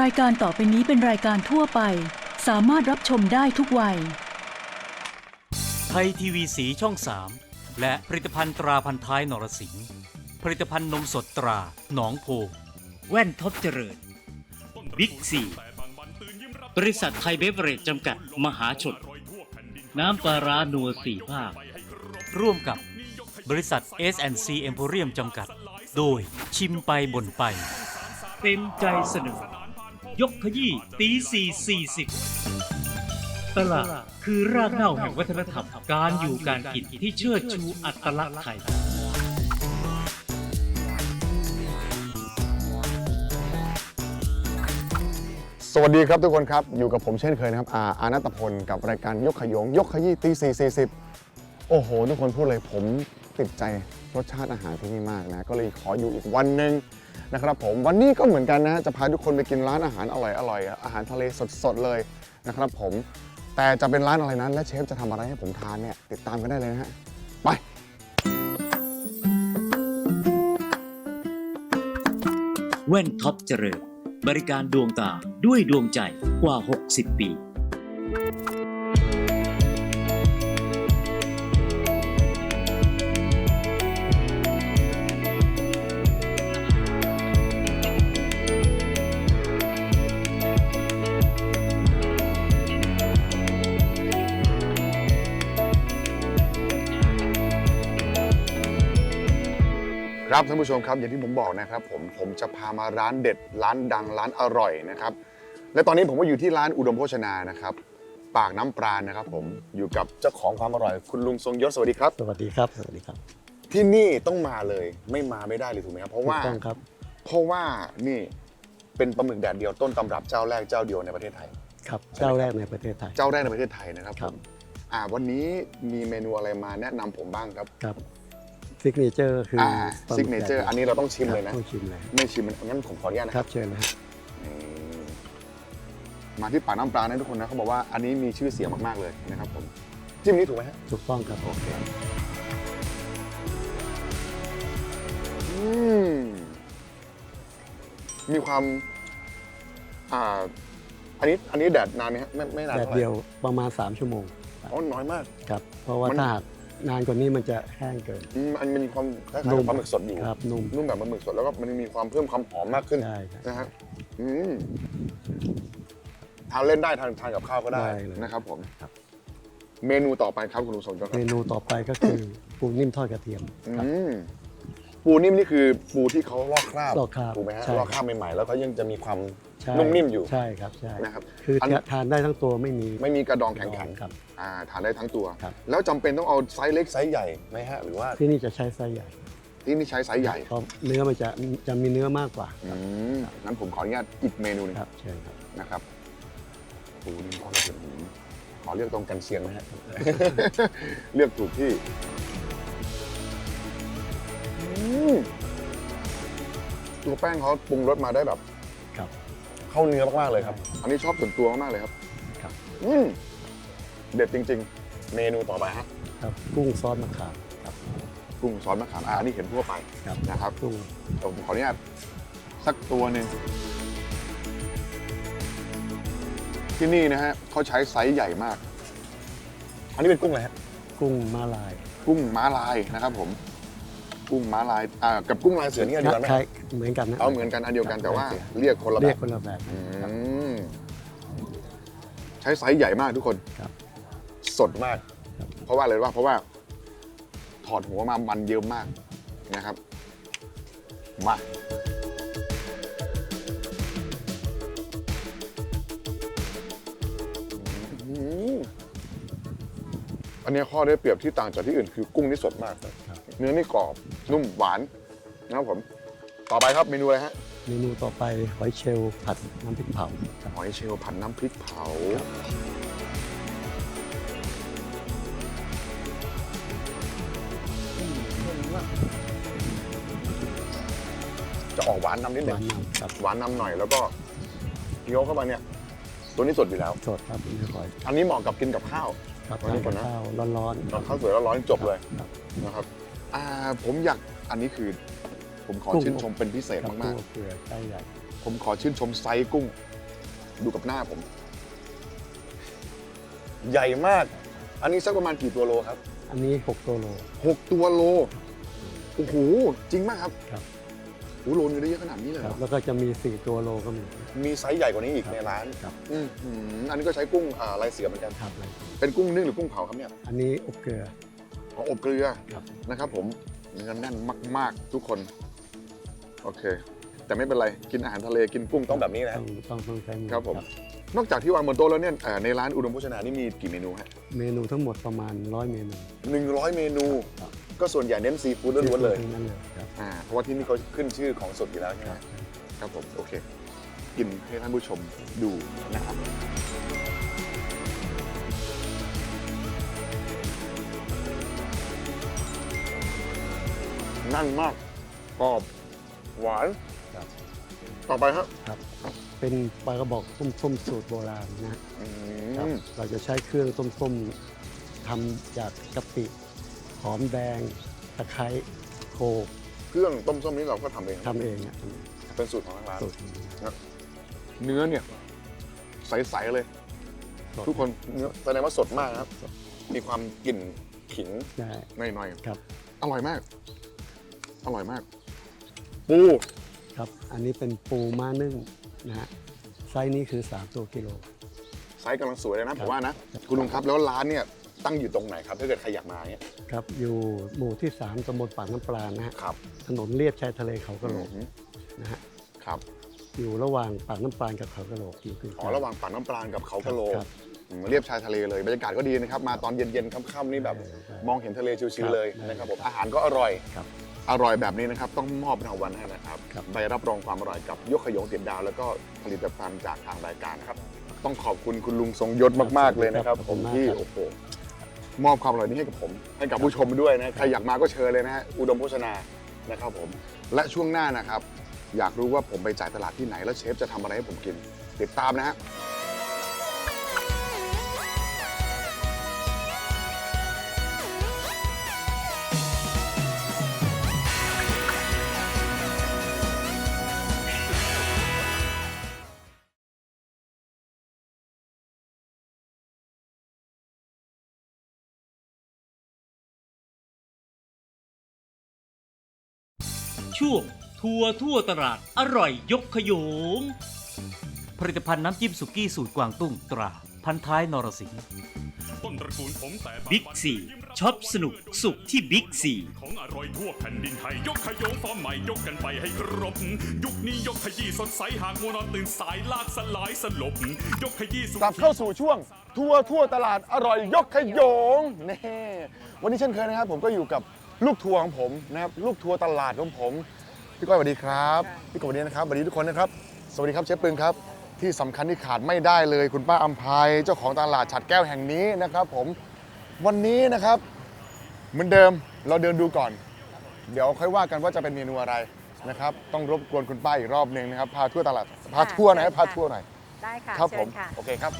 รายการต่อไปนี้เป็นรายการทั่วไป สามารถรับชมได้ทุกวัย ไทยทีวีสีช่อง 3 และผลิตภัณฑ์ตราพันท้ายนรสิงห์ผลิตภัณฑ์นมสดตราหนองโพ แว่นท็อปเจริญ บิ๊กซีบริษัทไทยเบเวอเรจจำกัดมหาชน น้ำปลาร้านัวสี่ภาค ร่วมกับบริษัท S&C e m p o r i u m จำกัด โดยชิมไปบ่นไป เต็มใจเสนอ ยกขยี้ตีสี่สี่สิบตลาดคือรากเหง้าแห่งวัฒนธรรม การอยู่การกินที่เชิดชูอัตลักษณ์ไทย สวัสดีครับทุกคนครับ อยู่กับผมเช่นเคยนะครับ อาอานัตพลกับรายการยกขยง ยกขยี้ตีสี่สี่สิบโอ้โห ทุกคนพูดเลยผมติดใจรสชาติอาหารที่นี่มากนะ ก็เลยขออยู่อีกวันหนึ่ง นะครับผมวันนี้ก็เหมือนกันนะจะพาทุกคนไปกินร้านอาหารอร่อยอร่อยอาหารทะเลสดๆเลยนะครับผมแต่จะเป็นร้านอะไรนั้น และเชฟจะทำอะไรให้ผมทานเนี่ยติดตามกันได้เลยนะฮะไปแว่นท็อปเจริญบริการดวงตาด้วยดวงใจกว่า 60 ปี ครับท่านผู้ชมครับอย่างที่ผมบอกนะครับผมผมจะพามาร้านเด็ดร้านดังร้านอร่อยนะครับและตอนนี้ผมก็อยู่ที่ร้านอุดมโภชนานะครับ ปากน้ำปราณนะครับ ผมอยู่กับเจ้าของความอร่อย คุณลุงทรงยศสวัสดีครับ สวัสดีครับ สวัสดีครับ ที่นี่ต้องมาเลยไม่มาไม่ได้เลยถูกไหมครับเพราะว่าถูกต้องครับ เพราะว่านี่เป็นปลาหมึกแดดเดียวต้นตำรับเจ้าแรกเจ้าเดียวในประเทศไทย ครับใช่ไหมเจ้าแรกในประเทศไทย เจ้าแรกในประเทศไทยนะครับครัผบมอ่าวันนี้มีเมนูอะไรมาแนะนำผมบ้างครับ ครับ ซิกเนเจอร์คืออ่าปลาหซิมึกเนเจอร์ แดดอันนี้เราต้องชิมเลยนะครับต้องชิมเลยไม่ชิมมันงั้นผมขออนุญาตนะคครัรับบเชิญเลยครับนี่มาที่ปากน้ำปลานะทุกคนนะเขาบอกว่าอันนี้มีชื่อเสียงมากๆเลยนะครับผมจิ้มนี้ถูกไหมฮะถูกต้องครับโอเคอืมมีความ อ่า อันนี้อันนี้แดดนานไหมฮะไม่ไม่นานแดดเท่าไหร่เดียวประมาณ 3 ชั่วโมงอ๋อน้อยมาก ครับ เพราะว่ามัน ถ้าหาก นานกว่านี้มันจะแห้งเกิน อืมมันมีความคล้ายๆนุ่กับมปลาหมึกสดอยู่ครับนุ่ม นุ่มแบบปลาหมึกสดแล้วก็มันมีความเพิ่มความหอมมากขึ้นใช่ครับ นะฮะอืมทานเล่นได้ทานทานกับข้าวก็ได้ได้เลยนะครับ ผมครับ เมนูต่อไปครับคุณลุงสมยศคเมรับนูต่อไปก็คือปูนิ่มทอดกระเทียมครับ อืม ปูนิ่มนี่คือปูที่เขาลอกคราบลอกคราบถูกไหมฮะใช่ลอกคราบใหม่ๆแล้วก็ยังจะมีความใช่ นุ่มนิ่มอยู่ ใช่ครับใช่นะครับคืออน ทานได้ทั้งตัวไม่มีไม่มีกระดองแข็งขัน ครับ อ่าทานได้ทั้งตัว ครับ แล้วจำเป็นต้องเอาไซส์เล็กไซส์ใหญ่ไหมฮะหรือว่าที่นี่จะใช้ไส้ใหญ่ที่นี่ใช้ไซส์ใหญ่เพราะเนื้อมันจะจะมีเนื้อมากกว่าอืมงั้นผมขออนุญาตอีกเมนูหนึงครับเชิญครับนะครับปูนิ่มทอดกระเทียมหืมขอเลือกตรงกันเชียงนะฮะ เลือกถูกที่อืม ตัวแป้งเขาปรุงรสมาได้แบบ ครับ เข้าเนื้อมากๆเลยครับ อันนี้ชอบส่วนตัวมากๆเลยครับ ครับ อืมเด็ดจริง ๆ เมนูต่อไปฮะครับกุ้งซอสมะขามครับกุ้งซอสมะขามอ่าอันนี้เห็นทั่วไปครับนะครับกุ้งผมขออนุญาตสักตัวหนึ่งที่นี่นะฮะเขาใช้ไซส์ใหญ่มาก อันนี้เป็นกุ้งอะไรฮะกุ้งมาลาย กุ้งม้าลายนะครับผม กุ้งม้าลายอ่ากับกุ้งลายเสือนี่อันเดียวกันไหมใช่เหมือนกันนะเอาเหมือนกันอันเดียวกันแต่ว่าเสือเรียกคนละแบเรียกบคนละแบบ อืมใช้ไซส์ใหญ่มากทุกคนครับสดมาก ครับ เพราะว่าอะไรว่า เพราะว่า ถอดหัวมามันเยอะมากนะครับมาอืมอันนี้ข้อได้เปรียบที่ต่างจากที่อื่นคือกุ้งนี่สดมากครับเนื้อนี่กรอบ นุ่มหวานนะครับผม ต่อไปครับเมนูอะไรฮะ เมนูต่อไปหอยเชลล์ผัดน้ำพริกเผาครับหอยเชลล์ผัดน้ำพริกเผา จะออกหวานนำนิดหหนึ่วางนน้ำครับหวานนำหน่อยแล้วก็เคี้ยวเข้ามาเนี่ย ตัวนี้สดอยู่แล้ว สดครับเรียบร้อยอันนี้เหมาะกับกินกับข้าว ครับวันนี้ทานก่อกับนนะ ข้าวร้อนกับข้าวสวยแล้วร้อนๆจบเลยครับนะครับ อ่าผมอยากอันนี้คือ ผมขอกุ้งชื่นชมเป็นพิเศษครับมากกุ้งเกลือไส้ใหญ่ๆ ผมขอชื่นชมไซส์กุ้ง ดูกับหน้าผม ใหญ่มาก อันนี้สักประมาณกี่ตัวโลครับอันนี้6ตัวโล6ตัวโลโอ้โหจริงมากครับครับ โอ้โหโลนึงได้เยอะขนาดนี้เลยคเหรรับอแล้วก็จะมี 4 ตัวโลก็มี มีไซส์ใหญ่กว่านี้อีกครับในร้านครับ อืมหืมอันนี้ก็ใช้กุ้งอ่าลายเสือเหมือนกัน ครับเลยเป็นกุ้งนึ่งหรือกุ้งเผาครับเนี่ย อันนี้อบเกลือ อ๋ออบเกลือครับนะครับผมเนื้อแน่นมาก ๆ ทุกคน โอเค แต่ไม่เป็นไร กินอาหารทะเลกินกุ้งต้องแบบนี้นะ ต้องต้องต้องใช้มือครับผม นอกจากที่วางบนโต๊ะแล้วเนี่ยเอ่อในร้านอุดมโภชนานี่มีกี่เมนูฮะเมนูทั้งหมดประมาณ100เมนูหนึ่งร้อยเมนู ครับก็ส่วนใหญ่เน้นซีฟู้ดล้วนๆเลย ทั้งนั้นเลยครับ อ่าเพราะว่าที่นี่เขาขึ้นชื่อของสดอยู่แล้วใช่ไหมครับผม โอเค กินให้ท่านผู้ชมดูนะครับ นั่นมากกรอบหวานครับ ต่อไปครับครับ เป็นปลากระบอกต้มส้มสูตรโบราณนะอืครับมเราจะใช้เครื่องต้มส้มทำจากกะปิหอมแดงตะไคร้โขลกเครื่องต้มส้มนี้เราก็ทำเองทำเองอะเป็นสูตรของทางร้าน สูตรเนื้อเนี่ย ใส ๆ เลย สด ทุกคนเนื้อแสดงว่าสดมากนะครับ มีความกลิ่นขิงใช่หน่อย ครับ ๆ อร่อยมาก อร่อยมาก ปูครับ อันนี้เป็นปูม้านึ่งนะฮะไซส์นี้คือ 3 ตัวกิโล ไซส์กำลังสวยเลยนะคผรับมว่านะ คุณลุงครับแล้วร้านเนี่ยตั้งอยู่ตรงไหนครับถ้าเกิดใครอยากมาเนี่ยครับ อยู่หมู่ที่ 3ตำบลปากน้ำปลานะฮะครับถนนเลียบชายทะเลเขากระโหลกอืมนะฮะครับ อยู่ระหว่างปากน้ำปลากับเขากระโหลกอยู่คืออ๋อระหว่างปากน้ำปลากับเขากะโหลกครับอืมเรียบชายทะเลเลยบรรยากาศก็ดีนะครับ มาตอนเย็นๆค่ำๆนี่แบบใช่มองเห็นทะเลชิวครับๆเลยนะครับผมอาหารก็อร่อยครับ อร่อยแบบนี้นะครับ ต้องมอบรางวัลให้นะครับครับใบรับรองความอร่อยกับยกขยงติดดาว แล้วก็ผลิตภัณฑ์จากทางรายการนะครับ ต้องขอบคุณคุณลุงทรงยศมาก ๆ เลยนะครับ ผมที่โอ้โหมอบความอร่อยนี้ให้กับผม ให้กับผู้ชมด้วยนะใครอยากมาก็เชิญเลยนะฮะอุดมโภชนานะครับผม และช่วงหน้านะครับ อยากรู้ว่าผมไปจ่ายตลาดที่ไหนแล้วเชฟจะทำอะไรให้ผมกิน ติดตามนะฮะ ช่วง ทัวร์ทั่วตลาดอร่อยยกขยง ผลิตภัณฑ์น้ำจิ้มสุกี้สูตรกวางตุ้งตรา พันท้ายนรสิงห์ต้นตระกูลผมแต่บางบิ๊กบันซีช็อปสนุกสุขที่บิ๊กซี ของอร่อยทั่วแผ่นดินไทย ยกขยงฟอร์มใหม่ยกกันไปให้ครบ ยุคนี้ยกขยี้สดใสหากมัวนอนตื่นสายลากสลายสลบ ยกขยี้สุกลับเข้าสู่ช่วง ทัวร์ทั่วตลาดอร่อยยกขยงนี่วันนี้เช่นเคยนะครับ ผมก็อยู่กับ ลูกทัวร์ของผมนะครับลูกทัวร์ตลาดของผมพี่ก้อยสวัสดีครับพี่กบสวัสดีนะครับสวัสดีทุกคนนะครับ สวัสดีครับเชฟปึงครับ ที่สำคัญที่ขาดไม่ได้เลย คุณป้าอัมภัยเจ้าของตลาดฉัดแก้วแห่งนี้นะครับผมวันนี้นะครับ เหมือนเดิมเราเดินดูก่อน เดี๋ยวค่อยว่ากันว่าจะเป็นเมนูอะไรนะครับ ต้องรบกวนคุณป้าอีกรอบหนึ่งนะครับ พาทั่วตลาดพาทั่วหน่อยพาทั่วหน่อยได้ค่ะครับผเชิมญค่ะ โอเคครับ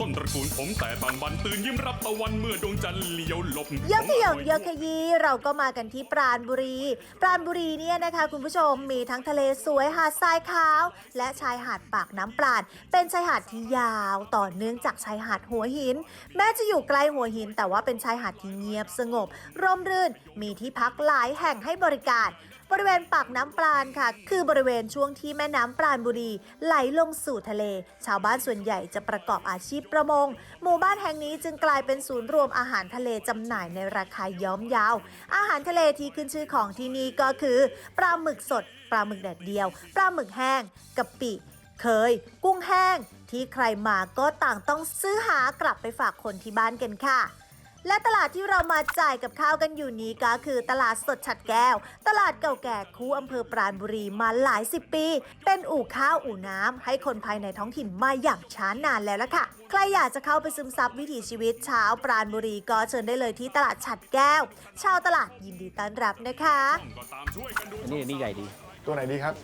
ต้นตระกูลผมแต่บางบันตื่นยิ้มรับตะวันเมื่อดวงจันทร์เลี้ยวหลบยกขยงยกขยี้เราก็มากันที่ปราณบุรี ปราณบุรีเนี่ยนะคะ คุณผู้ชมมีทั้งทะเลสวยหาดทรายขาว และชายหาดปากน้ำปราณเป็นชายหาดที่ยาวต่อเนื่องจากชายหาดหัวหิน แม้จะอยู่ไกลหัวหิน แต่ว่าเป็นชายหาดที่เงียบสงบ ร่มรื่นมีที่พักหลายแห่งให้บริการ บริเวณปากน้ำปราณค่ะ คือบริเวณช่วงที่แม่น้ำปราณบุรี ไหลลงสู่ทะเล ชาวบ้านส่วนใหญ่จะประกอบอาชีพประมง หมู่บ้านแห่งนี้จึงกลายเป็นศูนย์รวมอาหารทะเลจำหน่ายในราคาย้อมยาว อาหารทะเลที่ขึ้นชื่อของที่นี่ก็คือปลาหมึกสดปลาหมึกแดดเดียวปลาหมึกแห้งกะปิเคย กุ้งแห้ง ที่ใครมาก็ต่างต้องซื้อหากลับไปฝากคนที่บ้านกันค่ะ และตลาดที่เรามาจ่ายกับข้าวกันอยู่นี้ก็คือตลาดสดฉัดแก้ว ตลาดเก่าแก่คู่อำเภอปราณบุรีมาหลายสิบปี เป็นอู่ข้าวอู่น้ำให้คนภายในท้องถิ่นมาอย่างช้านานแล้วละค่ะ ใครอยากจะเข้าไปซึมซับวิถีชีวิตชาวปราณบุรีก็เชิญได้เลยที่ตลาดฉัดแก้ว ชาวตลาดยินดีต้อนรับนะคะก็ตามช่วยกันดูอันนี้อันนี้ใหญ่ดี ตัวไหนดีครับ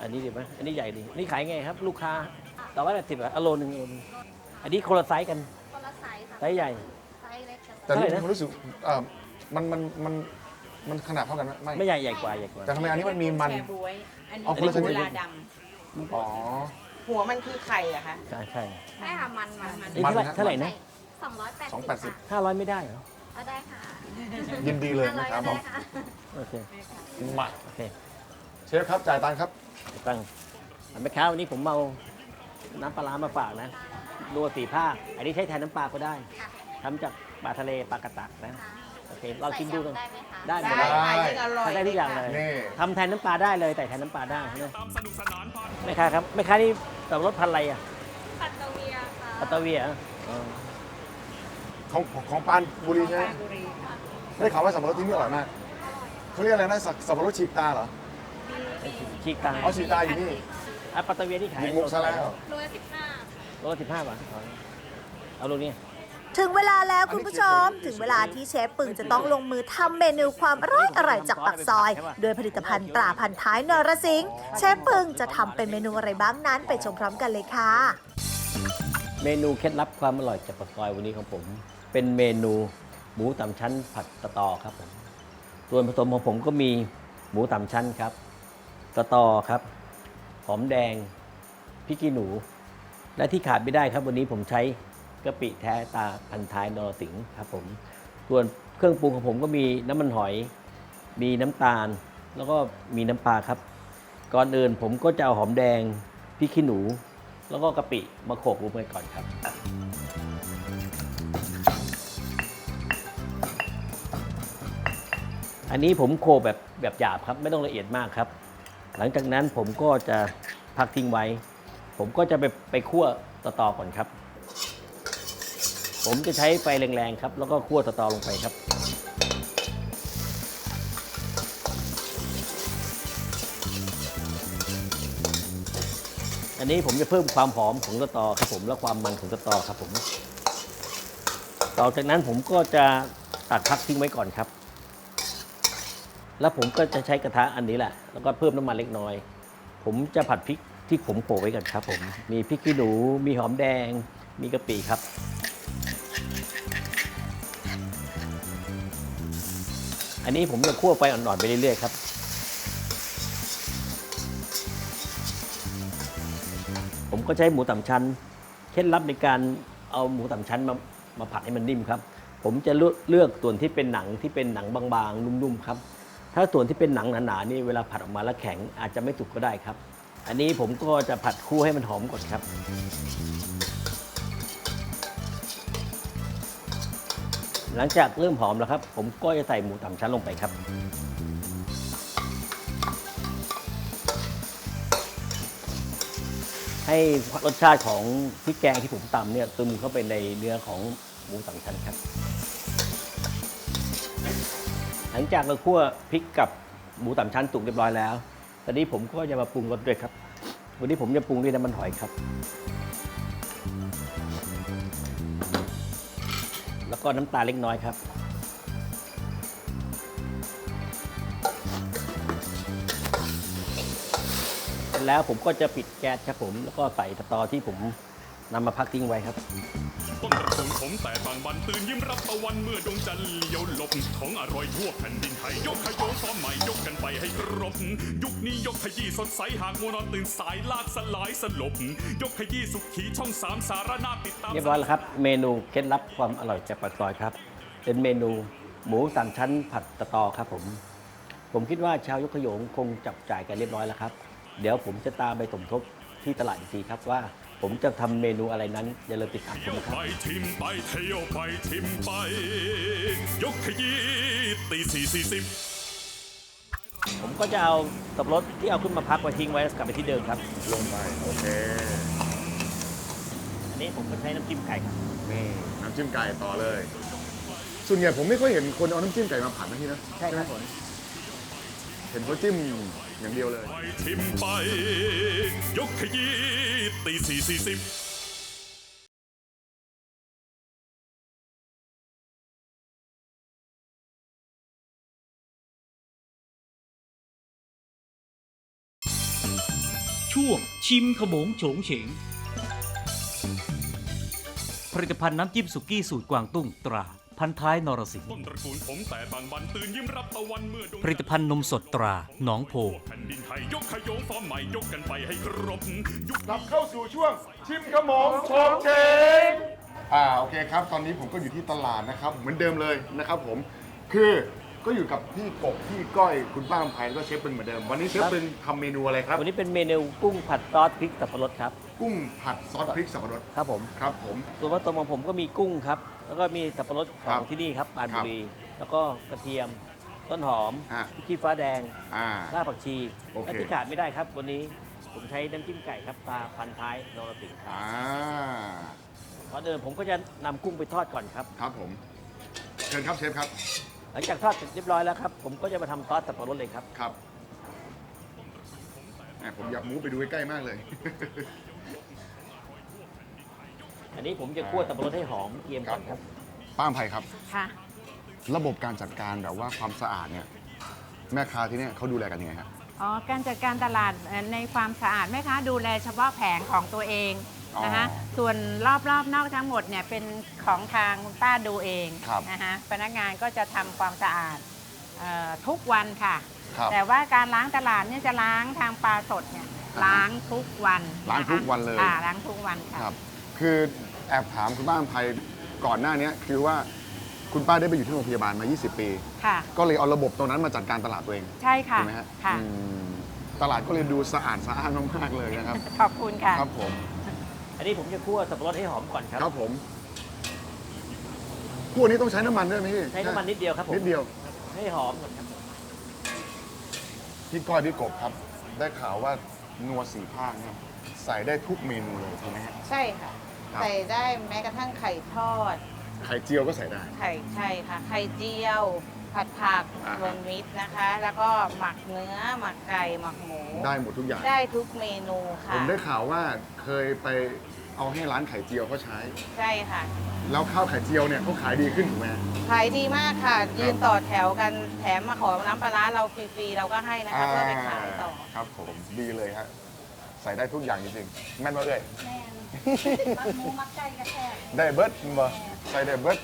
อันนี้ดีไหมอันนี้ใหญ่ดีอันนี้ขายไงครับ ลูกค้าต่อว่าสิบอะโลหนึ่งโลหนึ่งอันนี้คนละไซส์กันคนละไซส์ค่ะไซส์ใหญ่ไซส์เล็กกับ แต่เท่าไหร่นี่นะผมรู้สึกเอ่อมันมันมันมันขนาดเท่ากันไหมไม่ไม่ใหญ่ใหญ่กว่าใหญ่กว่าแต่ทำไมอันนี้มันมีมัน แชร์บวยอันอ๋อนี้คนละชนิด กุลาดอ๋อำหัวมันคือไข่เหรอะคะใช่ใช่ใช่ค่ะมันมันมันนี่เท่าไหร่มันนะเท่าไหร่นะสองร้อยแปดสองแปดสิบห้าร้อยไม่ได้เหรอเอาได้ค่ะยินดีเลยห้าร้อยนะครับผก็ได้มค่ะโอเคมาโอเคเชฟครับจ่ายตังค์ครับ ตั้งแม่ค้าวันนี้ผมเอาน้ำปลาร้ามาฝากนะรัวสีภาคอันนี้ใช้แทนน้ำปลาก็ได้ค่ะทำจาก ปลาทะเลปลากระตักนะโอเคเรากินดูกันใส่ยำได้ไหมคะ ได้หมได้ดเลยค่ะยิ่งอร่อย ทำได้ทุกอย่างเลยนี่ ทำแทนน้ำปลาได้เลยแต่แทนน้ำปลาได้นะตามสนุกสนานผ่านแม่ค้าครับแม่ค้านี่สับปะรถพันธุ์อะไรอะปัตเตอร์เวียค่ะปัตตาเวียเหรออ๋อของของปรานบุรีใช่ไหมปรานบุรีค่ะได้ข่าวว่าสับปะรดที่นี่อร่อยมากเขาเรียกอะไรนะสับสับปะรดฉีกตาเหรอชีกตาอ๋อฉีกตาอยู่นี่อะปัตตาเวียที่ขายมีมุกซะแล้วโลละสิบห้าโลละสิบห้าบาทอ๋อเอาโลนี้ ถึงเวลาแล้วคุณผู้ชม ถึงเวลาที่เชฟปึงจะต้องลงมือทำเมนูความอร่อยอร่อยจากปักซอย โดยผลิตภัณฑ์ตราพันท้ายนรสิงห์เชฟปึงจะทำเป็นเมนูอะไรบ้างนั้นไปชมพร้อมกันเลยค่ะ เมนูเคล็ดลับความอร่อยจากปากซอยวันนี้ของผม เป็นเมนูหมูต่ำชั้นผัดสตอครับผมส่วนผสมของผมก็มีหมูต่ำชั้นครับสตอครับหอมแดงพริกขี้หนู และที่ขาดไม่ได้ครับวันนี้ผมใช้ กะปิแท้ตาพันท้ายนรสิงห์ครับผม ส่วนเครื่องปรุงของผมก็มีน้ำมันหอย มีน้ำตาล แล้วก็มีน้ำปลาครับ ก่อนอื่นผมก็จะเอาหอมแดงพริกขี้หนู แล้วก็กะปิมาโขลกรวมกันก่อนครับ อันนี้ผมโขลกแบบแบบหยาบครับ ไม่ต้องละเอียดมากครับ หลังจากนั้นผมก็จะพักทิ้งไว้ ผมก็จะไปไปคั่วตะตอก่อนครับ ผมจะใช้ไฟแรงๆครับ แล้วก็คั่วตะตอลงไปครับ อันนี้ผมจะเพิ่มความหอมของสตอครับผมและความมันของสตอครับผม ต่อจากนั้นผมก็จะตักพักทิ้งไว้ก่อนครับ แล้วผมก็จะใช้กระทะอันนี้แหละ แล้วก็เพิ่มน้ำมันเล็กน้อย ผมจะผัดพริกที่ผมโปะไว้ก่อนครับผม มีพริกขี้หนู มีหอมแดง มีกะปิครับ อันนี้ผมจะคั่วไฟอ่อนๆไปเรื่อยๆครับผมก็ใช้หมูต่ำชั้น เคล็ดลับในการเอาหมูต่ำชั้นมามาผัดให้มันนิ่มครับ ผมจะเลือกเลือกส่วนที่เป็นหนังที่เป็นหนังบางๆ นุ่มๆครับ ถ้าส่วนที่เป็นหนังหนาๆนี่เวลาผัดออกมาแล้วแข็งอาจจะไม่สุกก็ได้ครับ อันนี้ผมก็จะผัดคู่ให้มันหอมก่อนครับ หลังจากเริ่มหอมแล้วครับ ผมก็จะใส่หมูต่ำชั้นลงไปครับ ให้รสชาติของพริกแกงที่ผมตำเนี่ยซึมเข้าไปในเนื้อของหมูสามชั้นครับ หลังจากเราคั่วพริกกับหมูสามชั้นสุกเรียบร้อยแล้ว ตอนนี้ผมก็จะมาปรุงรสด้วยครับ วันนี้ผมจะปรุงด้วยน้ำมันหอยครับ แล้วก็น้ำตาลเล็กน้อยครับ แล้วผมก็จะปิดแก๊สครับผม แล้วก็ใส่สตอที่ผม นำมาพักทิ้งไว้ครับ ต้นตระกูลผมแต่บางบันตื่นยิ้มรับตะวันเมื่อดวงจันทร์เลี้ยวหลบของอร่อยทั่วแผ่นดินไทยยกขยโยงฟอร์มใหม่ยกกันไปให้ครบ ยุคนี้ยกขยี้สดใสหากมัวนอนตื่นสายลากสลายสลบ ยกขยี้สุขีช่องสามสารนาติดตาม เรียบร้อยแล้วครับ เมนูเคล็ดลับความอร่อยจากปากซอยครับ เป็นเมนูหมูสามชั้นผัดสตอครับผม ผมคิดว่าชาวยกขยงคงจับจ่ายกันเรียบร้อยแล้วครับ เดี๋ยวผมจะตามไปสมทบที่ตลาดอีกทีครับว่า ผมจะทำเมนูอะไรนั้นอย่าลืมติดตามชเที่มยวนะครับ ไปทิมไปเที่ยวไปทิมไป ยกขยี้ตีสี่สี่สิบผมก็จะเอาสับปะรดที่เอาขึ้นมาพักไว้ทิ้งไว้กลับไปที่เดิมครับ ลงไป โอเค อันนี้ผมก็ใช้น้ำจิ้มไก่ครับ นี่น้ำจิ้มไก่ต่อเลย ส่วนใหญ่ผมไม่ค่อยเห็นคนเอาน้ำจิ้มไก่มาผัดนะพี่นะใช่ครับไหผมมเห็นเขาจิ้ม อย่างเดียวเลย ไปทิมไป ยกขยี้ตีสี่สี่สิบช่วงชิมขโมงโฉงเฉง ผลิตภัณฑ์น้ำจิ้มสุกี้สูตรกวางตุ้งตรา พัพันท้ายนรสิงห์ต้นตระกูลผมแต่บางบันตื่นยิ้มรับตะวันเมื่อดวงผลิตภัณฑ์นมสดตราหนองโพแผ่นดินไทยยกขยงฟอร์มใหม่ยกกันไปให้ครบยุคกลับเข้าสู่ช่วงชิมขมงชมเชงอ่าโอเคครับ ตอนนี้ผมก็อยู่ที่ตลาดนะครับ เหมือนเดิมเลยนะครับผมคือ ก็อยู่กับพี่กบพี่ก้อยคุณป้าอำไพแล้วก็เชฟเป็นเหมือนเดิม วันนี้เชฟครับเป็นทำเมนูอะไรครับ วันนี้เป็นเมนูกุ้งผัดซอสพริกสับปะรดครับ กุ้งผัดซอสพริกสับปะรดครับผม ครับผม ส่วนผสมของผมก็มีกุ้งครับ แล้วก็มีสับปะรดขครัอบงที่นี่ครับปรานครับุบรี แล้วก็กระเทียม ต้นหอมอะพริกขี้ฟ้าแดงอ่า รากผักชี โอเค และที่ขาดไม่ได้ครับ วันนี้ผมใช้น้ำจิ้มไก่ครับตาพันท้ายนรสิงห์ครับอ่าก่อนอื่นผมก็จะนำกุ้งไปทอดก่อนครับ ครับผม เชิญครับเชฟครับ หลังจากทอดเสร็จเรียบร้อยแล้วครับ ผมก็จะมาทำซอสสับปะรดเลยครับ ครับแหมผมอยากมูฟไปดูใกล้ๆมากเลย อันนี้ผมจะคั่วสับปะรดให้หอมเกรียมก่อนครับ ป้าอำไพครับ ค่ะ ระบบการจัดการแบบว่าความสะอาดเนี่ย แม่ค้าที่เนี่ยเขาดูแลกันยังไงครับอ๋อ การจัดการตลาดเอ่อในความสะอาดแม่ค้าดูแลเฉพาะแผงของตัวเอง นะคะอ๋อส่วนรอบๆนอกทั้งหมดเนี่ยเป็นของทางคุณป้าดูเองครับนะคะพนักงานก็จะทำความสะอาดเอ่อทุกวันค่ะ ครับแต่ว่าการล้างตลาดเนี่ยจะล้างทางปลาสดเนี่ยอ่าฮะล้างทุกวันล้างทุกวันเลยค่ะล้างทุกวันค่ะ ครับ คือแอบถามคุณป้าอำไพก่อนหน้านี้คือว่าคุณป้าได้ไปอยู่ที่โรงพยาบาลมา 20 ปี ค่ะ ก็เลยเอาระบบตรงนั้นมาจัดการตลาดตัวเองใช่ค่ะถูกไหมฮะค่ะ อืมตลาดก็เลยดูสะอาดสะอ้านมากๆเลยนะครับ ขอบคุณค่ะ ครับผม อันนี้ผมจะคั่วสับปะรดให้หอมก่อนครับ ครับผมพวกนี้ต้องใช้น้ำมันด้วยไหมพี่ใช้น้ำมันนิดเดียวครับผมนิดเดียว ให้หอมก่อนครับ พี่ก้อยพี่กบครับ ได้ข่าวว่านัวสีภาคเนี่ยใส่ได้ทุกเมนูเลยถูกไหมฮะ ใช่ค่ะ ครับ ใส่ได้แม้กระทั่งไข่ทอด ไข่เจียวก็ใส่ได้ ไข่ใช่ค่ะ ไข่เจียว ผัดผักอ่าฮะรวมมิตรนะคะ แล้วก็หมักเนื้อ หมักไก่ หมักหมู ได้หมดทุกอย่าง ได้ทุกเมนูผค่ะ มได้ข่าวว่าเคยไปเอาให้ร้านไข่เจียวเขาใช้ ใช่ค่ะ แล้วข้าวไข่เจียวเนี่ยเขาขายดีขึ้นถูกไหม ขายดีมากค่ะ ยืนต่อแถวกัน แถมมาขอน้ำปลาร้าเราฟรีๆ เราก็ให้นะคะ เพื่อไปขายต่อ ครับผมดีเลยฮะใส่ได้ทุกอย่างจริงๆแม่นมาเลยแม่น มักหมูมักไก่กระแทกได้เบิร์ดบ่ใส่ได้เบิร์ด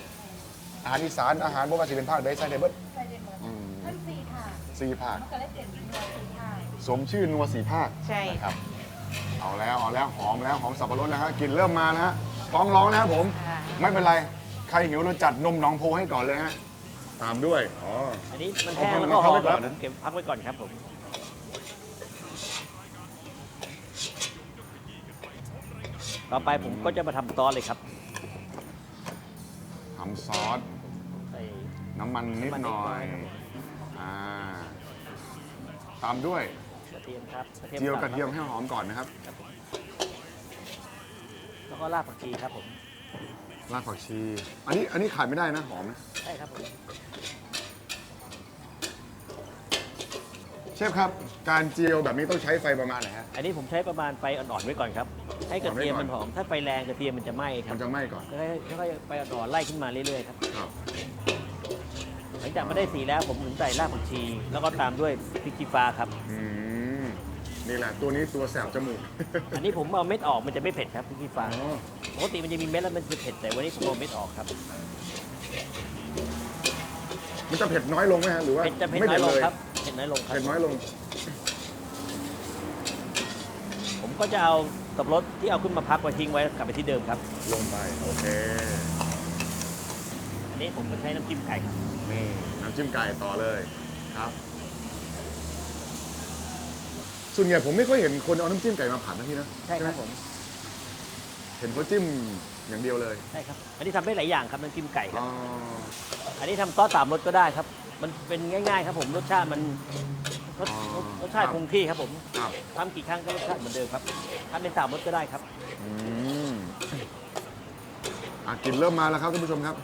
อาหารอีสานอาหารบ่ว่าสิเป็นภาคใดใส่ได้เบิร์ดใส่ได้หมดอืมทั้งสี่ค่ะสี่ภาค มันก็เลยเป็นหน่วยสี่ค่ะสมชื่อนัวสีภาคใช่ นะครับ เอาแล้วเอาแล้วหอมแล้วหอมสับปะรดแล้วฮะกลิ่นเริ่มมานะฮะฟ้องร้องนะครับผม ค่ะ ไม่เป็นไร ใครหิวเราจัดนมหนองโพให้ก่อนเลยฮะตามด้วยอ๋อ อันนี้มันเอาแห้งเอาแล้วก็หอมเอาไว้ก่อนผมเก็บพักไว้ก่อนครับผม ต่อไปผมก็จะมาทำซอสเลยครับ ทำซอสใส่ น้ำมันนิดหน่อยน้ำมันนิดหน่อยอ่าตามด้วยกระเทียมครับเจียวสับกระเทียมคให้หอมก่อนนะครับรับผมแล้วก็รากผักชีครับผมรากผักชี อันนี้อันนี้ขาดไม่ได้นะหอมนะใช่ครับผมเชฟครับ การเจียวแบบนี้ต้องใช้ไฟประมาณไหนฮะ อันนี้ผมใช้ประมาณไฟอ่อนๆไว้ก่อนครับ ให้กระเทียมอ่อนไว้ก่อนมันหอม ถ้าไฟแรงกระเทียมมันจะไหม้ครัมับนจะไหม้ก่อนค่อยๆค่อยๆไฟอ่อนๆไล่ขึ้นมาเรื่อยๆครับครับ หลังจากมาได้สีแล้วผมถึงใส่รากผักชี แล้วก็ตามด้วยพริกชี้ฟ้าครับ อืมนี่แหละตัวนี้ตัวแสบจมูกอันนี้ผมเอาเม็ดออกมันจะไม่เผ็ดครับพริกชี้ฟ้าอ๋อปกติมันจะมีเม็ดแล้วมันจะเผ็ดแต่วันนี้ผมเอาเม็ดออกครับ มันจะเผ็ดน้อยลงไหมฮะหรือว่าเผ็ดจะเผ็ดไม่น้อยลงเลยครับเผ็ดน้อยลงครับ เผ็ดน้อยลงผมก็จะเอาสับปะรดที่เอาขึ้นมาพักไว้ทิ้งไว้กลับไปที่เดิมครับลงไปโอเค อันนี้ผมก็ใช้น้ำจิ้มไก่ครับ นี่น้ำจิ้มไก่ต่อเลยครับ ส่วนใหญ่ผมไม่ค่อยเห็นคนเอาน้ำจิ้มไก่มาผัดนะพี่นะ ใช่ครับผมเห็นเขาจิ้มอย่างเดียวเลยใช่ครับ อันนี้ทำได้หลายอย่างครับน้ำจิ้มไก่คอ๋รับออันนี้ทำซอสสามรสก็ได้ครับ มันเป็นง่ายๆครับผมรสชาติมันรสอ๋อรสรสชาติคงที่ครับผมครับทำกี่ครั้งก็รสชาติเหมือนเดิมครับทำเป็นสามรสก็ได้ครับ อืมอะกลินเริ่มมาแล้วครับท่านผู้ชมครับ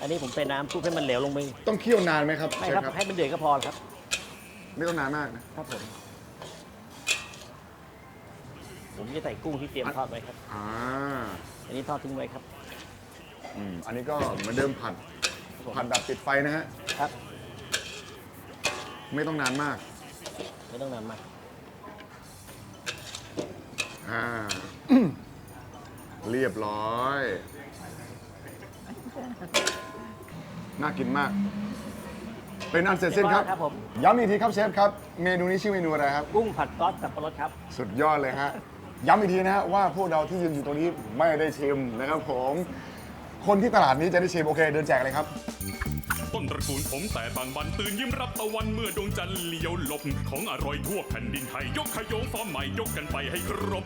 อันนี้ผมใส่น้ำซุปให้มันเหลวลงไปต้องเคี่ยวนานไหมครับไม่เชฟครับครับให้มันเดือดก็พอครับ ไม่ต้องนานมากนะ ครับผม ผมจะใส่กุ้งที่เตรียมทอดไว้ครับ อ่า อันนี้ทอดทิ้งไว้ครับ อืม อันนี้ก็เหมือนเดิมผัด ผัดดับปิดไฟนะฮะ ครับ ไม่ต้องนานมาก ไม่ต้องนานมากออ่า เรียบร้อย น่ากินมาก เป็นอันเสร็จสิ้นครับ ครับผม ย้ำอีกทีครับเชฟครับ เมนูนี้ชื่อเมนูอะไรครับ กุ้งผัดซอสสับปะรดครับ สุดยอดเลยฮะ ย้ำอีกทีนะฮะว่าพวกเราที่ยืนอยู่ตรงนี้ไม่ได้ชิมนะครับผม คนที่ตลาดนี้จะได้ชิมโอเค เดินแจกเลยครับ ต้นตระกูลผมแต่บางบันตื่นยิ้มรับตะวันเมื่อดวงจันทร์เลี้ยวหลบของอร่อยทั่วแผ่นดินไทยยกขยงฟอร์มใหม่ยกกันไปให้ครบ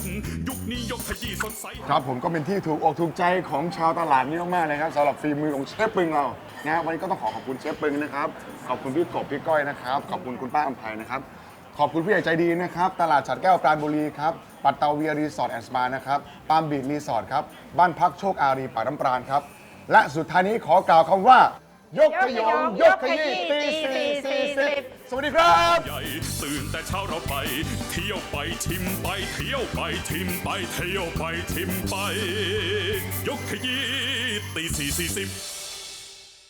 ยุคนี้ยกขยี้สดใส ครับผมก็เป็นที่ถูกอกถูกใจของชาวตลาดนี้มากๆเลยครับสำหรับฝีมือของเชฟปึงเรานะวันนี้ก็ต้องขอขอบคุณเชฟปึงนะครับขอบคุณพี่กบพี่ก้อยนะครับขอบคุณคุณป้าอภัยนะครับขอบคุณผู้ใหญ่ใจดีนะครับ ตลาดฉัดแก้วปราณบุรีครับ ปัตเตาเวียรีสอร์ทแอนด์สปานะครับปามบีดรีสอร์ทครับ บ้านพักโชคอารีป่าน้ำปราณครับ และสุดท้ายนี้ขอกล่าวคำว่า ยกขยงยกขยี้ตีสี่สี่สิบสวัสดีครับ ใหญ่ตื่นแต่เช้าเราไป เที่ยวไปชิมไปเที่ยวไปชิมไปเที่ยวไปชิมไป ยกขยี้ตีสี่สี่สิบ